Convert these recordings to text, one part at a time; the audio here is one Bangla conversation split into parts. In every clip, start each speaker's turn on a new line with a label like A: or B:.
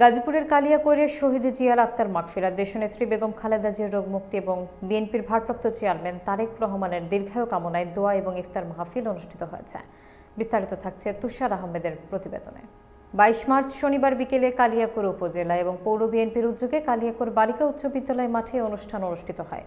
A: গাজীপুরের কালিয়াকৈরে শহীদ জিয়ার আত্মার মাগফিরাত, দেশনেত্রী বেগম খালেদা জিয়ার রোগ মুক্তি এবং বিএনপির ভারপ্রাপ্ত চেয়ারম্যান তারেক রহমানের দীর্ঘায়ু কামনায় দোয়া এবং ইফতার মাহফিল অনুষ্ঠিত হয়েছে। বিস্তারিত থাকছে তুষার আহমেদের প্রতিবেদনে। বাইশ মার্চ শনিবার বিকেলে কালিয়াকৈর উপজেলা এবং পৌর বিএনপির উদ্যোগে কালিয়াকৈর বালিকা উচ্চ বিদ্যালয় মাঠে অনুষ্ঠান অনুষ্ঠিত হয়।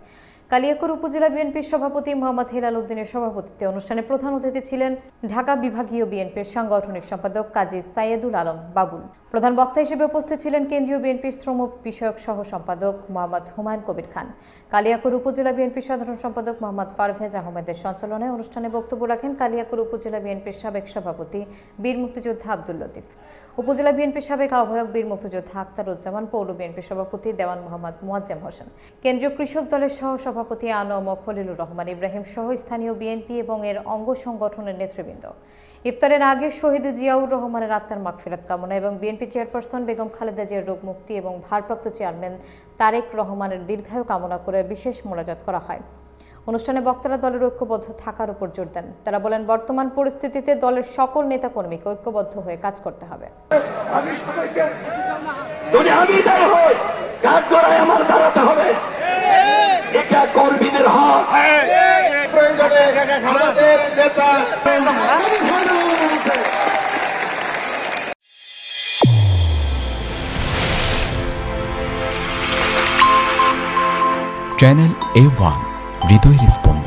A: কালিয়াকৈর উপজেলা বিএনপির সভাপতি মোহাম্মদ হেলাল উদ্দিনের সভাপতিত্বে অনুষ্ঠানে প্রধান অতিথি ছিলেন ঢাকা বিভাগীয় বিএনপির সাংগঠনিক সম্পাদক কাজী সাইয়েদুল আলম বাবুল। প্রধান বক্তা হিসেবে উপস্থিত ছিলেন কেন্দ্রীয় বিএনপির শ্রম বিষয়ক সহ সম্পাদক মোহাম্মদ হুমায়ুন কবির খান। কালিয়াকুর উপজেলা বিএনপির সাধারণ সম্পাদক মোহাম্মদ পারভেজ আহমেদের সঞ্চালনায় অনুষ্ঠানে বক্তব্য রাখেন কালিয়াকুর উপজেলা বিএনপির সাবেক সভাপতি বীর মুক্তিযোদ্ধা আব্দুল লতিফ। উপজেলা বিএনপির সাবেক আহ্বায়ক বীর মুক্তিযোদ্ধা আক্তারুজ্জামান পৌর বিএনপির সভাপতি দেওয়ান মোহাম্মদ মোয়াজ্জেম হোসেন, কেন্দ্রীয় কৃষক দলের সহ সভাপতি আনম খলিলুর রহমান ইব্রাহিম সহ স্থানীয় বিএনপি এবং এর অঙ্গ সংগঠনের নেতৃবৃন্দ। ইফতারের আগে শহীদ জিয়াউর রহমানের আত্মার মাগফিরাত কামনা এবং বিএনপি চেয়ারপারসন বেগম খালেদা জিয়ার রোগ মুক্তি এবং ভারপ্রাপ্ত চেয়ারম্যান তারেক রহমানের দীর্ঘায়ু কামনা করে বিশেষ মোনাজাত করা হয়। অনুষ্ঠানে বক্তারা দলের ঐক্যবদ্ধ থাকার উপর জোর দেন। তারা বলেন বর্তমান পরিস্থিতিতে দলের সকল নেতাকর্মীকে ঐক্যবদ্ধ হয়ে কাজ করতে হবে।
B: যদি আমি হই কাঠ গড়ায় আমার দাঁড়াতে হবে। এটা কর্মীদের হক। প্রয়োজনে আমাদের নেতা
C: channel A one হৃদয় স্পন্দন